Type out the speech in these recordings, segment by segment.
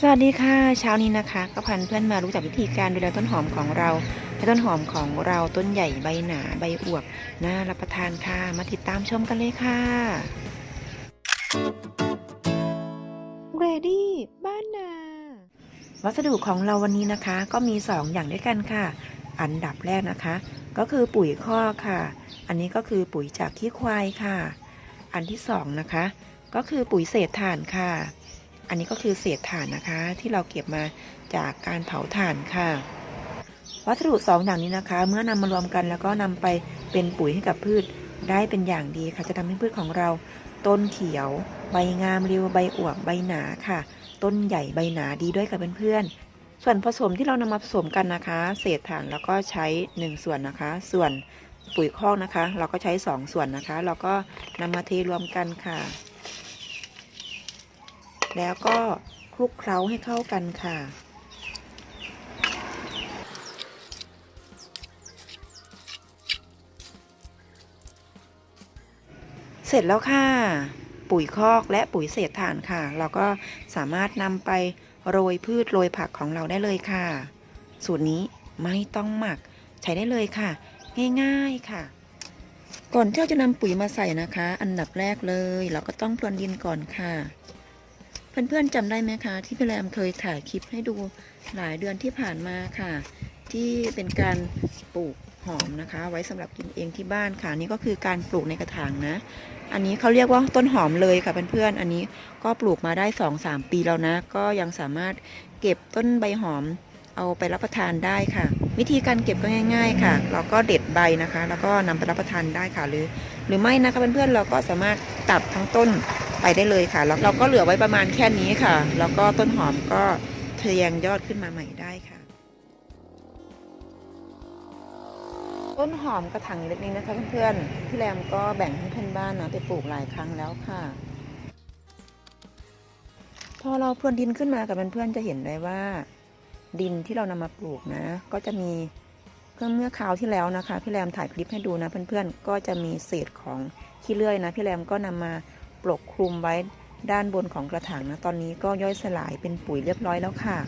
สวัสดีค่ะ เช้านี้นะคะ ก็พันเพื่อนมารู้จักวิธีการดูแลต้นหอมของเราและต้นหอมของเราต้นใหญ่ใบหนาใบอวบน่ารับประทานค่ะ มาติดตามชมกันเลยค่ะ Ready บ้านนา วัสดุของเราวันนี้นะคะก็มี 2 อย่างด้วยกันค่ะ อันดับแรกนะคะ ก็คือปุ๋ยคอกค่ะ อันนี้ก็คือปุ๋ยจากขี้ควายค่ะ อันที่สองนะคะ ก็คือปุ๋ยเศษถ่านค่ะ อันนี้ก็คือเศษถ่านนะคะ ที่เราเก็บมาจากการเผาถ่านค่ะ วัสดุสองอย่างนี้นะคะ เมื่อนำมารวมกันแล้วก็นำไปเป็นปุ๋ยให้กับพืชได้เป็นอย่างดีค่ะ จะทำให้พืชของเรา ต้นเขียว ใบงามเรียวใบอวบใบหนาค่ะ ต้นใหญ่ใบหนาดีด้วยกับเพื่อนๆส่วนผสมที่เรานำมาผสมกันนะคะ เศษถ่านแล้วก็ใช้ 1 ส่วนนะคะ ส่วนปุ๋ยคอกนะคะ เราก็ใช้ 2 ส่วนนะคะ เราก็นำมาเทรวมกันค่ะ แล้วก็คลุกเคล้าให้เข้ากันค่ะ เสร็จแล้วค่ะ ปุ๋ยคอกและปุ๋ยเศษถ่านค่ะ เราก็สามารถนำไปโรยพืชโรยผักของเราได้เลยค่ะ สูตรนี้ไม่ต้องหมักใช้ได้เลยค่ะ ง่ายๆค่ะ ก่อนที่เราจะนำปุ๋ยมาใส่นะคะ อันดับแรกเลย เราก็ต้องพรวนดินก่อนค่ะ เพื่อนๆจำได้ไหมคะ ที่พี่แรมเคยถ่ายคลิปให้ดูหลายเดือนที่ผ่านมาค่ะ ที่เป็นการปลูกหอมนะคะ ไว้สำหรับกินเองที่บ้านค่ะ นี่ก็คือการปลูกในกระถางนะ อันนี้เขาเรียกว่าต้นหอมเลยค่ะเพื่อนๆอันนี้ก็ปลูกมาได้ 2-3 ปีแล้วนะ ก็ยังสามารถเก็บต้นใบหอมเอาไปรับประทานได้ค่ะ วิธีการเก็บก็ง่าย ๆค่ะ เราก็เด็ดใบนะคะ แล้วก็นำไปรับประทานได้ค่ะ หรือ หรือไม่นะคะเพื่อนๆเราก็สามารถตัดทั้งต้น ไปได้เลยค่ะ แล้วเราก็เหลือไว้ประมาณแค่นี้ค่ะ แล้วก็ต้นหอมก็ทะแยงยอดขึ้นมาใหม่ได้ค่ะ ต้นหอมกระถางเล็กๆนะคะเพื่อนๆพี่แรมก็แบ่งให้เพื่อนบ้านนะไปปลูกหลายครั้งแล้วค่ะ พอเราพรวนดินขึ้นมากับเพื่อนๆจะเห็นได้ว่า ดินที่เรานำมาปลูกนะ ก็จะมีเพื่อเมื่อคราวที่แล้วนะคะ พี่แรมถ่ายคลิปให้ดูนะเพื่อนๆก็จะมีเศษของขี้เลื่อยนะพี่แรมก็นำมา ปกคลุมไว้ด้านบนของกระถางนะ ตอนนี้ก็ย่อยสลายเป็นปุ๋ยเรียบร้อยแล้วค่ะ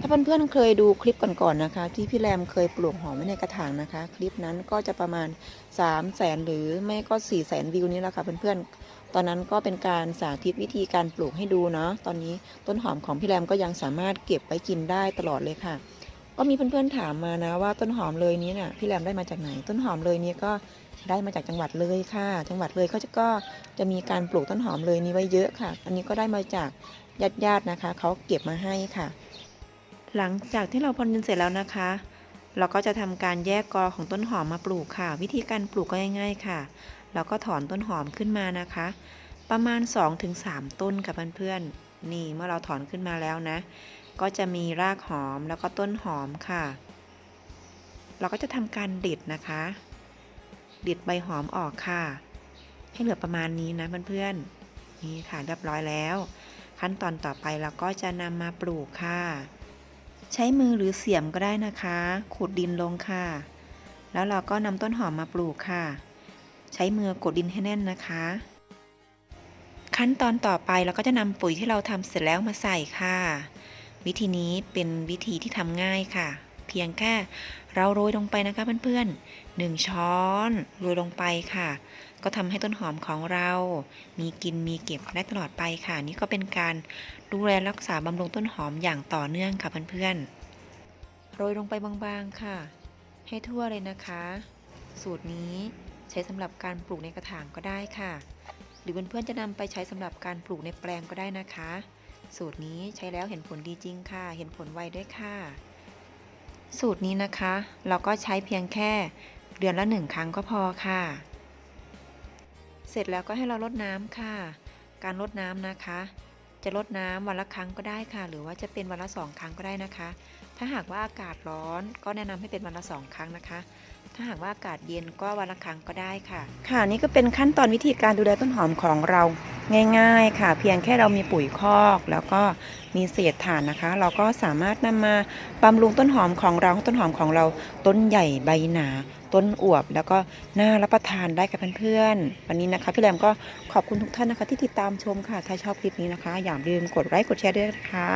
ถ้าเพื่อนๆเคยดูคลิปก่อนๆนะคะ ที่พี่แรมเคยปลูกหอมไว้ในกระถางนะคะ คลิปนั้นก็จะประมาณ 3 0 0แสนหรือไม่ก็ 4 0 0แสนวิวนี่แหละค่ะเพื่อนๆ ตอนนั้นก็เป็นการสาธิตวิธีการปลูกให้ดูเนาะ ตอนนี้ต้นหอมของพี่แรมก็ยังสามารถเก็บไว้กินได้ตลอดเลยค่ะ ก็มีเพื่อนๆถามมานะว่าต้นหอมเลยนี้เนี่ยพี่แรมได้มาจากไหน ต้นหอมเลยนี้ก็ได้มาจากจังหวัดเลยค่ะ จังหวัดเลยเขาจะก็จะมีการปลูกต้นหอมเลยนี้ไว้เยอะค่ะ อันนี้ก็ได้มาจากญาติๆนะคะเขาเก็บมาให้ค่ะ หลังจากที่เราพรวนดินเสร็จแล้วนะคะ เราก็จะทำการแยกกอของต้นหอมมาปลูกค่ะ วิธีการปลูกก็ง่าย ๆค่ะ เราก็ถอนต้นหอมขึ้นมานะคะ ประมาณ 2-3 ต้นกับเพื่อนๆนี่เมื่อเราถอนขึ้นมาแล้วนะ ก็จะมีรากหอมแล้วก็ต้นหอมค่ะ เราก็จะทำการด็ดนะคะด็ดใบหอมออกค่ะ ให้เหลือประมาณนี้นะเพื่อนๆนี่ค่ะเรียบร้อยแล้ว ขั้นตอนต่อไปเราก็จะนำมาปลูกค่ะ ใช้มือหรือเสียมก็ได้นะคะ ขุดดินลงค่ะ แล้วเราก็นำต้นหอมมาปลูกค่ะ ใช้มือกดดินให้แน่นนะคะขั้นตอนต่อไปเราก็จะนำปุ๋ยที่เราทำเสร็จแล้วมาใส่ค่ะ วิธีนี้เป็นวิธีที่ทำง่ายค่ะ เพียงแค่เราโรยลงไปนะคะเพื่อนๆหนึ่งช้อนโรยลงไปค่ะ ก็ทำให้ต้นหอมของเรา มีกินมีเก็บได้ตลอดไปค่ะ นี่ก็เป็นการดูแลรักษาบำรุงต้นหอมอย่างต่อเนื่องค่ะเพื่อนๆโรยลงไปบางๆค่ะ ให้ทั่วเลยนะคะ สูตรนี้ใช้สำหรับการปลูกในกระถางก็ได้ค่ะ หรือเพื่อนๆจะนำไปใช้สำหรับการปลูกในแปลงก็ได้นะคะ สูตรนี้ใช้แล้วเห็นผลดีจริงค่ะ เห็นผลไวด้วยค่ะ สูตรนี้นะคะ เราก็ใช้เพียงแค่เดือนละหนึ่งครั้งก็พอค่ะ เสร็จแล้วก็ให้เราลดน้ำค่ะ การลดน้ำนะคะ จะลดน้ำวันละครั้งก็ได้ค่ะ หรือว่าจะเป็นวันละสองครั้งก็ได้นะคะ ถ้าหากว่าอากาศร้อนก็แนะนำให้เป็นวันละสองครั้งนะคะ ถ้าหากว่าอากาศเย็นก็วันละครั้งก็ได้ค่ะ ค่ะนี่ก็เป็นขั้นตอนวิธีการดูแลต้นหอมของเราง่าย ๆ ค่ะ เพียงแค่เรามีปุ๋ยคอก แล้วก็มีเศษถ่านนะคะ เราก็สามารถนำมาบำรุงต้นหอมของเราต้นหอมของเราต้นใหญ่ใบหนา ต้นอวบ แล้วก็น่ารับประทานได้กับเพื่อนๆวันนี้นะคะ พี่แรมก็ขอบคุณทุกท่านนะคะ ที่ติดตามชมค่ะ ถ้าชอบคลิปนี้นะคะ อย่าลืมกดไลค์กดแชร์ด้วยนะคะ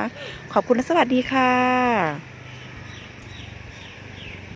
ขอบคุณและสวัสดีค่ะ